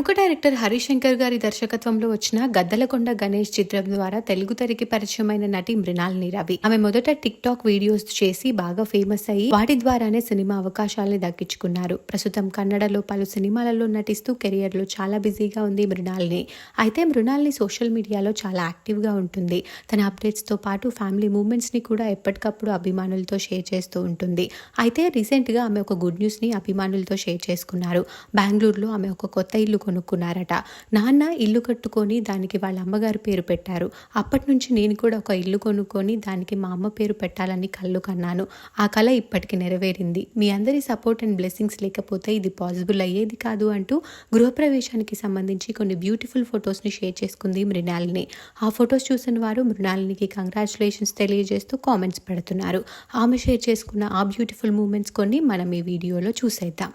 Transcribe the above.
ప్రముఖ డైరెక్టర్ హరిశంకర్ గారి దర్శకత్వంలో వచ్చిన గద్దలకొండ గణేష్ చిత్రం ద్వారా తెలుగు తెరకి పరిచయమైన నటి మృణాలిని రవి ఆమె మొదట టిక్ టాక్ వీడియోస్ చేసి బాగా ఫేమస్ అయ్యి వాటి ద్వారానే సినిమా అవకాశాలని దక్కించుకున్నారు. ప్రస్తుతం కన్నడలో పలు సినిమాలలో నటిస్తూ కెరియర్లో చాలా బిజీగా ఉంది మృణాలిని. అయితే మృణాలిని సోషల్ మీడియాలో చాలా యాక్టివ్గా ఉంటుంది. తన అప్డేట్స్తో పాటు ఫ్యామిలీ మూమెంట్స్ని కూడా ఎప్పటికప్పుడు అభిమానులతో షేర్ చేస్తూ ఉంటుంది. అయితే రీసెంట్గా ఆమె ఒక గుడ్ న్యూస్ని అభిమానులతో షేర్ చేసుకున్నారు. బెంగళూరులో ఆమె ఒక కొత్త ఇల్లు కొనుక్కున్నారట. నాన్న ఇల్లు కట్టుకొని దానికి వాళ్ళ అమ్మగారి పేరు పెట్టారు. అప్పటి నుంచి నేను కూడా ఒక ఇల్లు కొనుక్కొని దానికి మా అమ్మ పేరు పెట్టాలని కళ్ళు కన్నాను. ఆ కళ ఇప్పటికి నెరవేరింది. మీ అందరి సపోర్ట్ అండ్ బ్లెస్సింగ్స్ లేకపోతే ఇది పాసిబుల్ అయ్యేది కాదు అంటూ గృహప్రవేశానికి సంబంధించి కొన్ని బ్యూటిఫుల్ ఫొటోస్ని షేర్ చేసుకుంది మృణాలిని. ఆ ఫొటోస్ చూసిన వారు మృణాలినికి కంగ్రాచులేషన్స్ తెలియజేస్తూ కామెంట్స్ పెడుతున్నారు. ఆమె షేర్ చేసుకున్న ఆ బ్యూటిఫుల్ మూమెంట్స్ కొన్ని మనం ఈ వీడియోలో చూసేద్దాం.